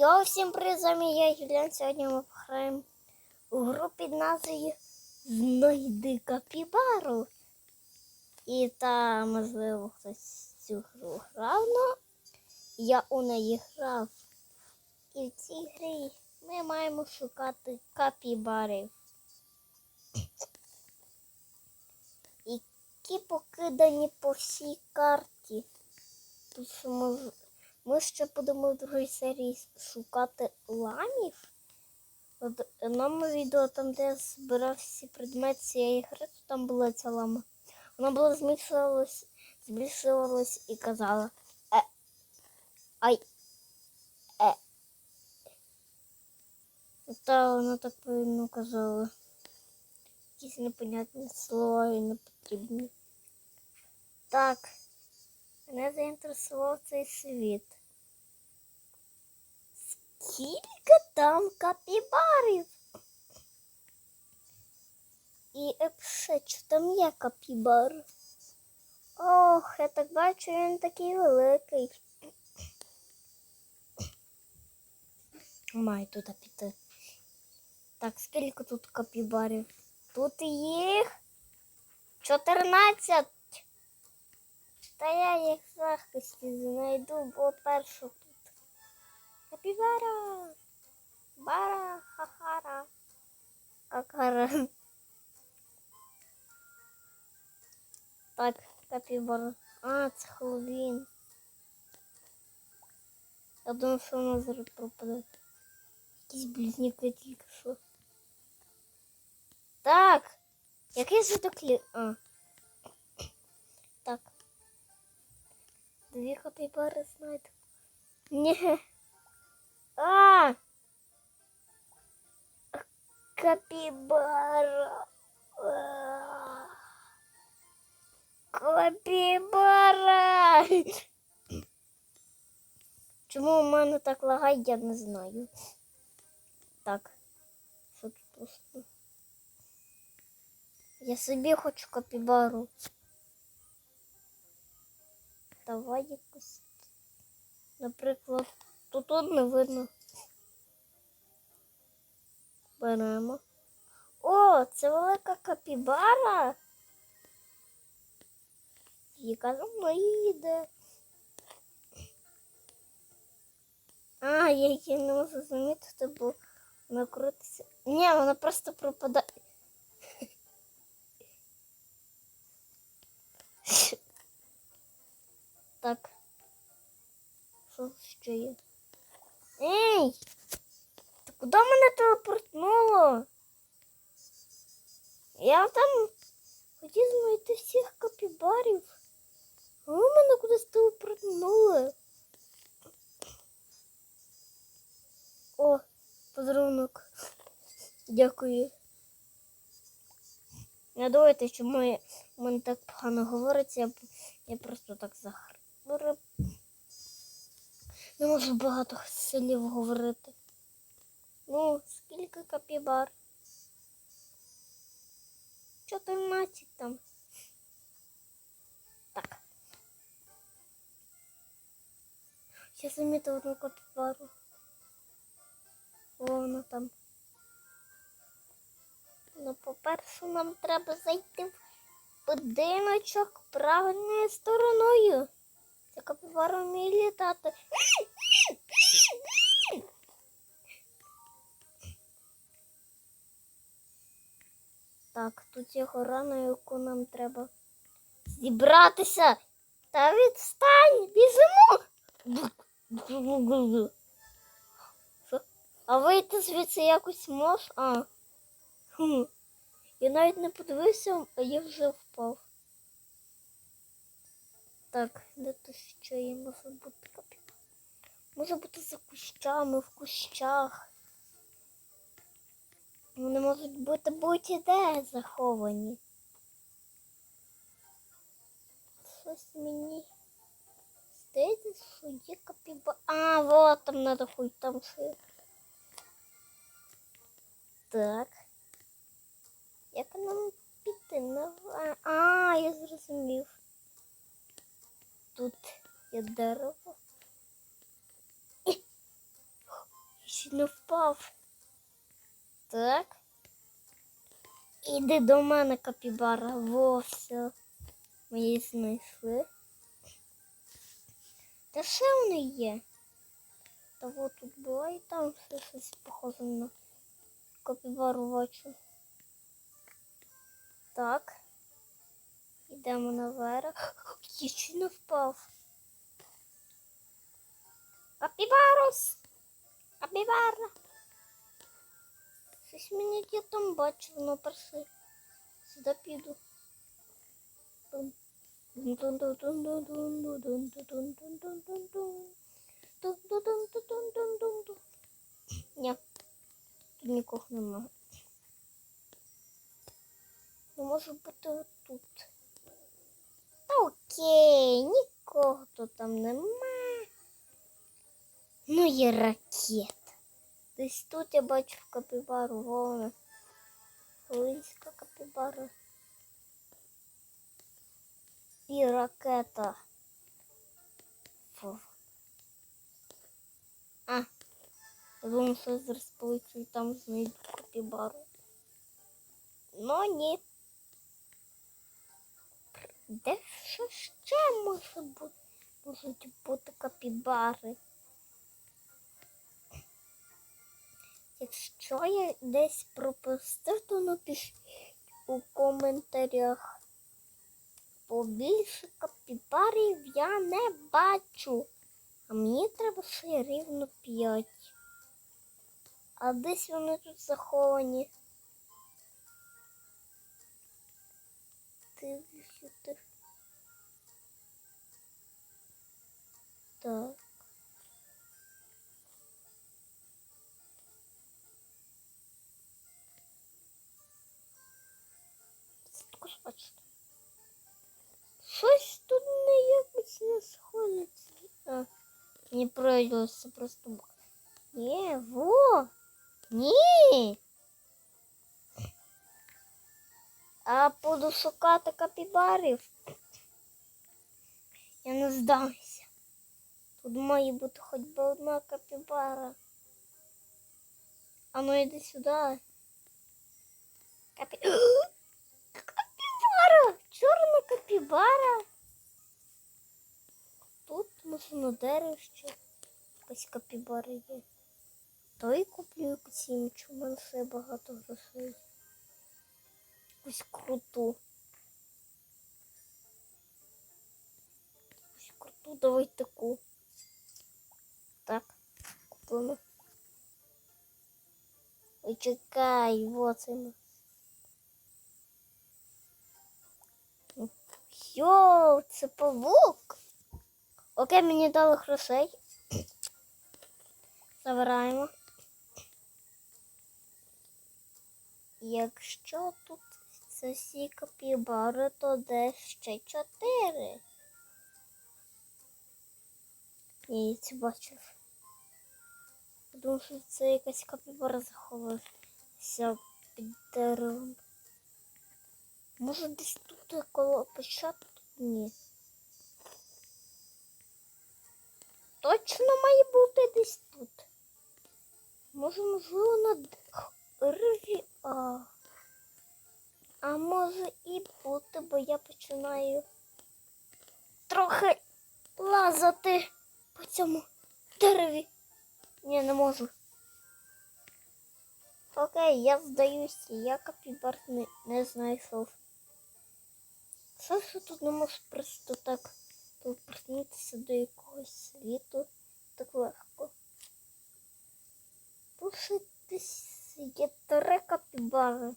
Йо, всім привіт, я Юліан. Сьогодні ми пограємо у гру під назвою Знайди капібару. І та, можливо, хтось цю гру грав, но я у неї грав. І в цій грі ми маємо шукати капібарів. Які покидані по всій карті. Тут що ми ще будемо в другій серії шукати ламів. В одному відео, там, де я збирав всі предмети цієї гри, то там була ця лама. Вона була змішувалась, збільшувалась і казала е, ай, е. Та вона так повинно казала. Якісь непонятні слова і не потрібні. Так. Мене заінтересував цей світ. Скільки там капібарів? І ще, що там є капібар? Ох, я так бачу, він такий великий. Маю туди піти. Так, скільки тут капібарів? Тут їх 14. Та я їх в легкості знайду, бо першу. Капібара! Бара, хахара. Какара. Так, капібара. А, це Хеллоуін. Я думаю, що вона зараз пропаде. Якісь близнюки тільки що. Так. Який звідоклі... А. Так. Дві капібари знайду. Ні. А! Капібара. А. Капібара. Чому у мене так лагає, я не знаю. Так. Що тут просто? Я собі хочу капібару. Давай якось. Наприклад, тут тут не видно. Беремо. О, це велика капібара. Яка за мною йде. А, я її не можу замітити, бо вона крутиться. Ні, вона просто пропадає. Так. Що ще є? Ей! Ти куди мене телепортнуло? Я там хотів знайти всіх капібарів. А ви мене кудись телепортнули. О, подарунок. Дякую. Не думайте, чому я, мене так погано говориться, я, я просто так захрив. Не можу багато слів говорити. Ну, скільки капібар? 14 там. Так. Я замітила одну капібару. Вона там. Ну, по-перше, нам треба зайти в будиночок правильною стороною. Ця капібара вміє літати. Так, тут є гора, на яку нам треба зібратися. Та відстань, біжимо. А вийти звідси якось мож? А. Я навіть не подивився, а я вже впав. Так, де тут ще є може бути капітан? Може бути за кущами, в кущах. Вони можуть бути будь-де заховані. Щось мені здається, що є капіба. А, вот там надо хуй там ще. Так. Як нам піти на а, я зрозумів. Тут є дерево. Чи не впав? Так. Іди до мене, капібара. Во, все. Ми її знайшли. Та ще вони є. Та от тут була і там все щось похоже на капібару бачу. Так. Йдемо наверх. Я ще не впав. Капібарус! Капібара! Щось мені я там бачив, ну перси. Сюди піду. Ні, тут нікого немає. Ну, може бути тут. Та окей, нікого тут там нема. Ну є ракета. Десь тут я бачив капібару, вона. Волинська капібара. І ракета. Фу. А, я думаю, що я зараз полечу і там знайду капібару. Ну ні. Де що ще може бути? Можуть бути капібари. Якщо я десь пропустив, то напишіть у коментарях. Побільше капібарів я не бачу. А мені треба ще рівно 5. А десь вони тут заховані. сюди. Так. Что Щось тут не якось не. А, не пройдеться просто. Не, во! Не! А буду шукати капібарів. Я не здамся. Тут має бути хоч би одна капібара. А ну йди сюди. Капі... Капібара! Чорна капібара. Тут на дереві ще якась капібара є. То і куплю якусь іншу, у багато грошей. Якусь круту. Якусь круту, давай таку. Так, купимо. Ой, чекай, вот він. Йоу, це павук. Окей, мені дали грошей. Забираємо. Якщо тут це всі капібари, то де ще чотири. Я її це бачив. Думаю, що це якась капібара заховалася під деревом. Може десь тут коло початку? Ні. Точно має бути десь тут. Може, можливо, на дереві. А, а може і бути, бо я починаю трохи лазати по цьому дереві. Ні, не можу. Окей, я здаюся, я капібар не, не знайшов. Що ж тут не можу просто так повернутися до якогось світу так легко. Ще є три капібари.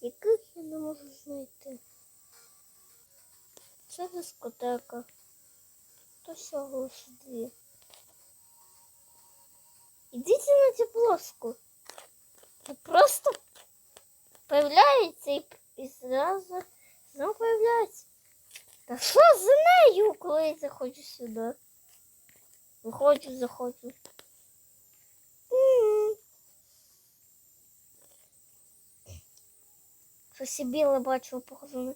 Яких я не можу знайти? Це дискотека. То всього лише дві. Ідіть на цю плоску. Це просто появляється і, і зразу знову появляється. Та що за нею, коли я заходжу сюди? Виходжу, заходжу. Щось біле бачу похоже.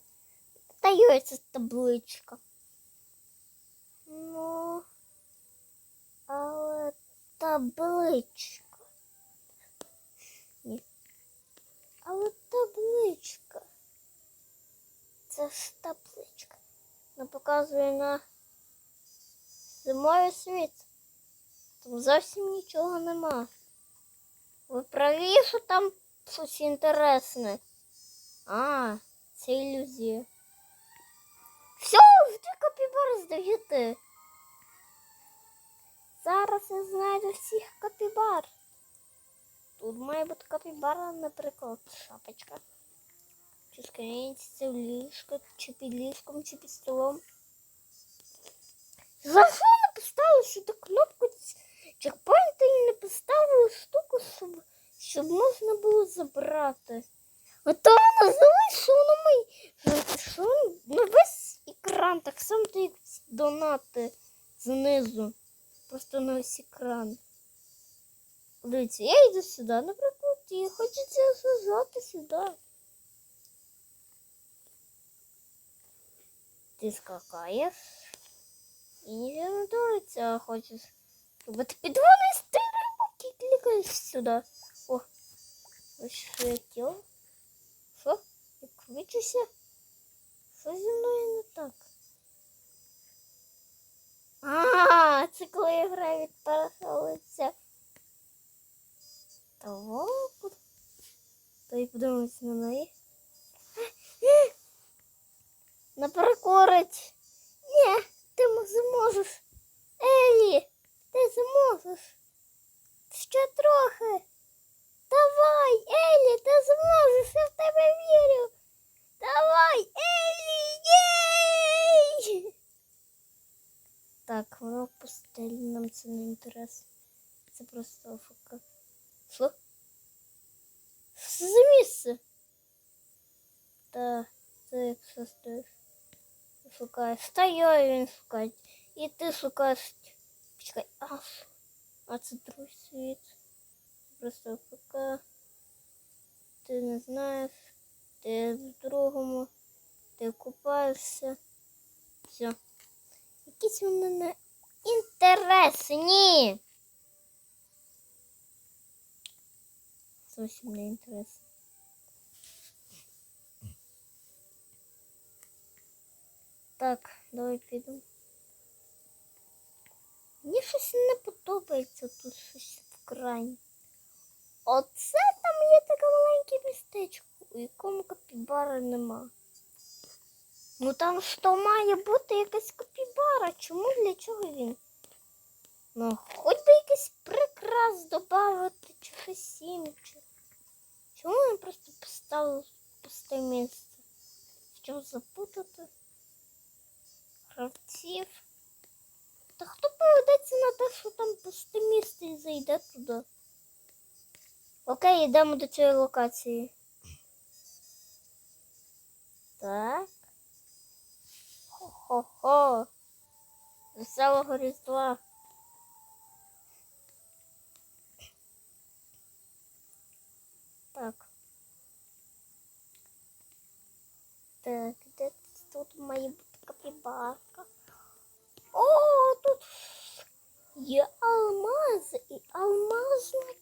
Та це табличка. Ну. але табличка. Ні. Але табличка. Це ж табличка. Вона показує на зимовий світ. Там зовсім нічого нема. Ви праві, що там щось інтересне. А, це ілюзія. Все, ти капібар здаєте. Зараз я знайду всіх капібар. Тут має бути капібара, наприклад, шапочка. Чи в ліжко, чи під ліжком, чи під столом. За що не поставили сюди кнопку чекпоінта і не поставили штуку, щоб, щоб можна було забрати? А то воно залишило. Що на весь екран, так само то як ці донати знизу. Просто на весь екран. Дивіться, я йду сюди, наприклад, і хочеться зажати сюди. Ти скакаєш і не твориться, а хочеш. Щоб ти підводиш ти руки клікаєш сюди. О, ось що я тіло. Вичуся? Що зі мною не так? А, це коли я граю від лиця. Того. То й подивимося на неї. Наперекорить. Ні, ти зможеш. Елі, ти зможеш. Ще трохи. Давай, Елі, ти зможеш, я в тебе вірю. Давай, Елі, єй! Так, воно в постелі, нам це не інтересно. Це просто АФК. Що? Що це за місце? Та, це як що стоїш. Шукаєш. Та я він шукає. І ти шукаєш. Почекай, а, що? а це другий світ. Просто АФК. Ти не знаєш. Ти в другому. Ти купаєшся. Все. Якісь вони не інтересні. Зовсім не інтересно. Так, давай підемо. Мені щось не подобається тут щось в крані. Оце там є таке маленьке містечко, у якому капібари нема. Ну там що має бути якась капібара. Чому для чого він? Ну, хоч би якийсь прикрас додати чи щось інше. Чому він просто поставив пусте місце? Що запутати? Гравців. Та хто поведеться на те, що там пусте місце і зайде туди? Окей, йдемо до цієї локації. Так. Хо-хо-хо. Веселого Різдва. Так. Так, де тут має бути капібарка? О, тут є алмази і алмазна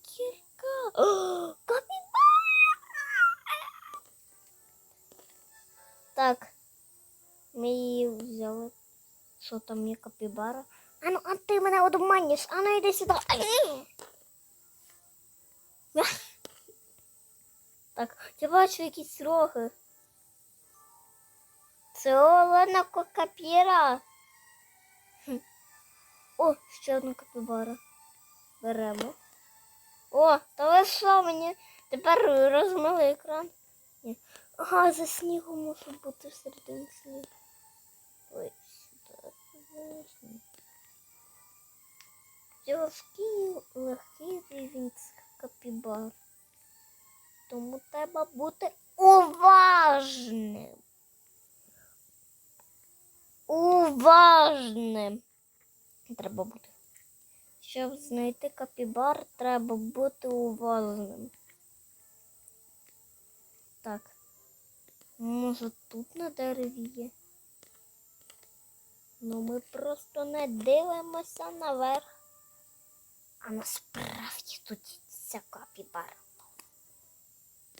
там є капібара? Ану, а ти мене одманюєш, ану йди сюди. Так, я бачу якісь роги. Це Олена Кокапіра. Хм. О, ще одна капібара. Беремо. О, та ви що мені? Тепер розмили екран. Ні. Ага, за снігом може бути всередині сніг. Ой. Тяжкий легкий рівень капібар. Тому треба бути уважним. Уважним. Треба бути. Щоб знайти капібар, треба бути уважним. Так. Може тут на дереві є? Ну ми просто не дивимося наверх. А насправді тут ця капібара.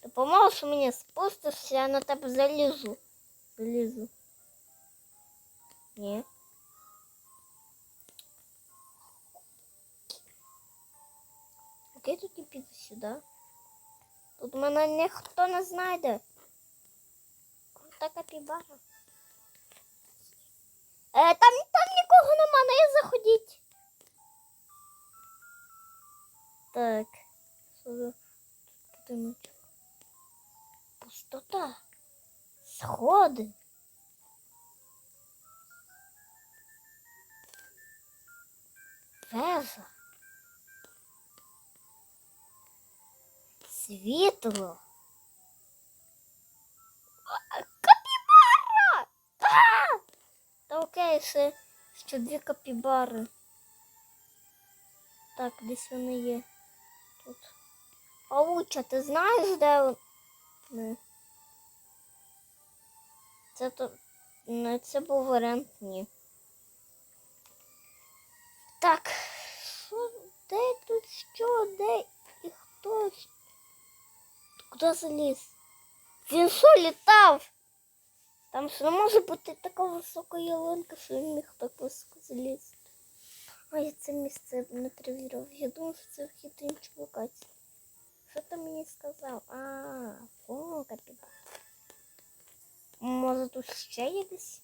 Допоможеш мені спустишся, я на тебе залізу. Залізу. Ні. Окей, тут не піду сюди. Тут мене ніхто не знайде. Крута капібара. Е, там, там нікого нема, не заходіть. Так. Тут? Пустота. Сходи. Вежа. Світло. Капібара! Окей, ще, ще дві капібари. Так, десь вони є. Тут. Пауча, ти знаєш, де вони? Це то. Не, це був варіант ні. Так. Що? Де тут що? Де і хто? Куди заліз? Він що літав? Там ж не може бути така висока ялинка, що він міг так високо залізти. А це місце не перевірив. Я думав, що це вхід в іншу локацію. Що ти мені сказав? А, о, капібара. Може тут ще є десь?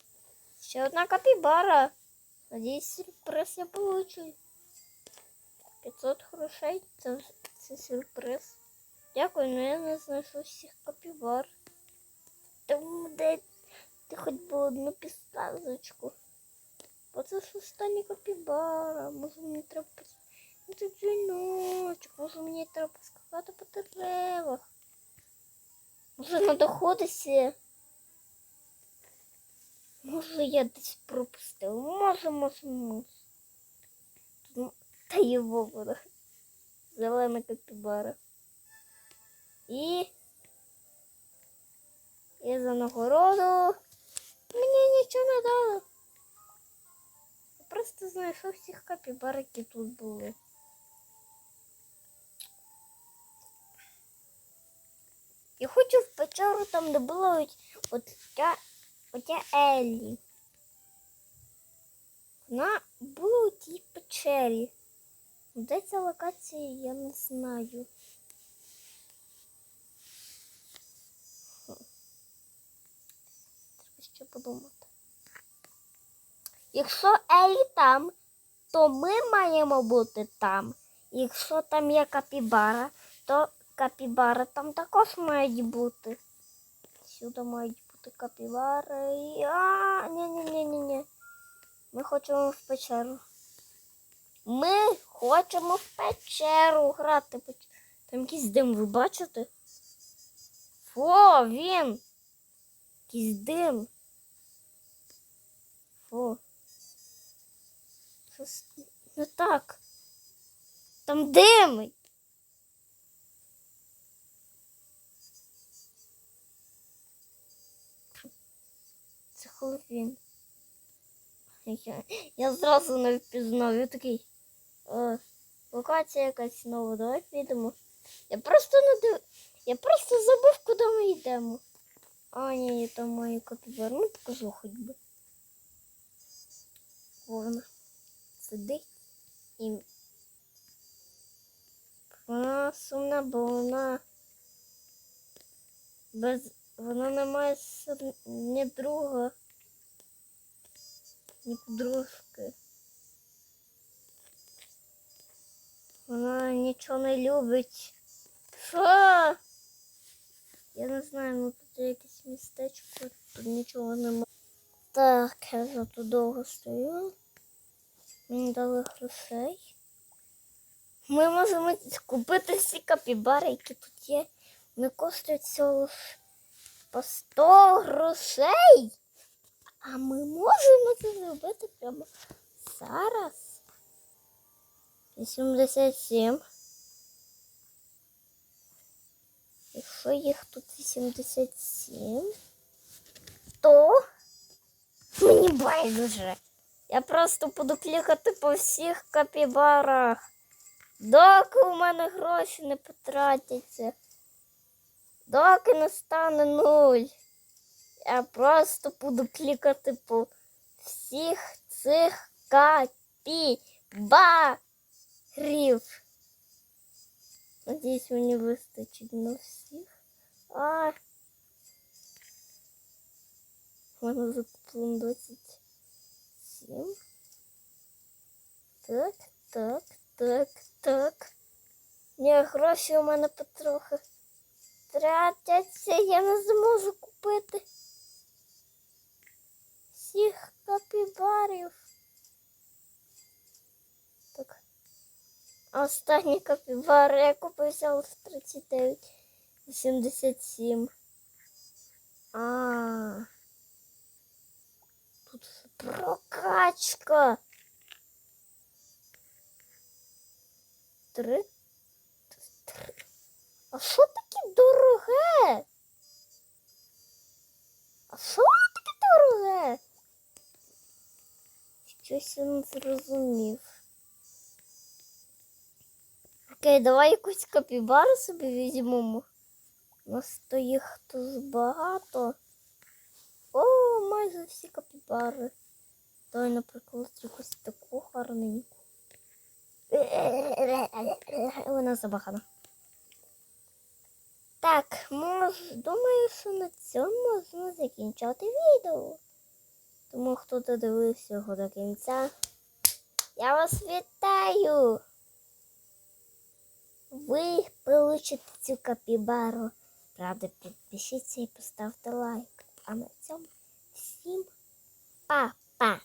Ще одна капібара. Надіюсь, сюрприз я получу. 500 грошей. Це, це сюрприз. Дякую, але я не знайшов всіх капібар. Тому де ти хоч би одну підсказочку. Бо це ж остання капібара. Може мені треба Ну це дзвіночок, може мені треба поскакати по деревах. Може на доходися. Може я десь пропустив. Може, може, може. Та його вода. Зелена капібара. І. І за нагороду. Мені нічого не дало. Я просто знайшов всіх капібар, які тут були. Я хочу в печеру там, де була от, от ця, оця Еллі. Вона була у тій печері. Де ця локація, я не знаю. Ще подумати. Якщо Елі там, то ми маємо бути там. Якщо там є капібара, то капібара там також мають бути. Сюди мають бути капібари. А, ні, ні, ні, ні, ні. Ми хочемо в печеру. Ми хочемо в печеру грати. Там якийсь дим, ви бачите? Фо, він. Якийсь дим. Щось не так. Там дим. Це Хеллоуін. Я, я зразу не впізнав. Я такий. О, локація якась нова, давай підемо. Я просто не див... Я просто забув, куди ми йдемо. А, ні, там маю капібар. Ну, покажу хоч би. Вона сидить і вона сумна, бо вона без вона не має ні друга, ні подружки. Вона нічого не любить. Що? Я не знаю, ну тут якесь містечко, тут нічого немає. Так, я за тут довго стою. Мені дали грошей. Ми можемо купити всі капібари, які тут є. Вони коштують всього по 100 грошей. А ми можемо це зробити прямо зараз. 87. Якщо їх тут 87, байдуже. Я просто буду клікати по всіх капібарах. Доки у мене гроші не потратяться. Доки не стане нуль. Я просто буду клікати по всіх цих капібарів. Надіюсь, мені вистачить на всіх. А. Мене закуплено 27. Так, так, так, так. Ні, гроші у мене потрохи тратяться, я не зможу купити всіх капібарів. Так. А останній капібар я купився з 39,87. А. Прокачка. Три. А що таке дороге? А що таке дороге? Щось я не зрозумів. Окей, давай якусь капібару собі візьмемо. У нас то їх тут багато. О, майже всі капібари. Давай, наприклад, якусь таку гарненьку. Вона забагана. Так, мож, думаю, що на цьому можна закінчувати відео. Тому хто додивився його до кінця, я вас вітаю! Ви получите цю капібару. Правда, підпишіться і поставте лайк. А на цьому всім па-па!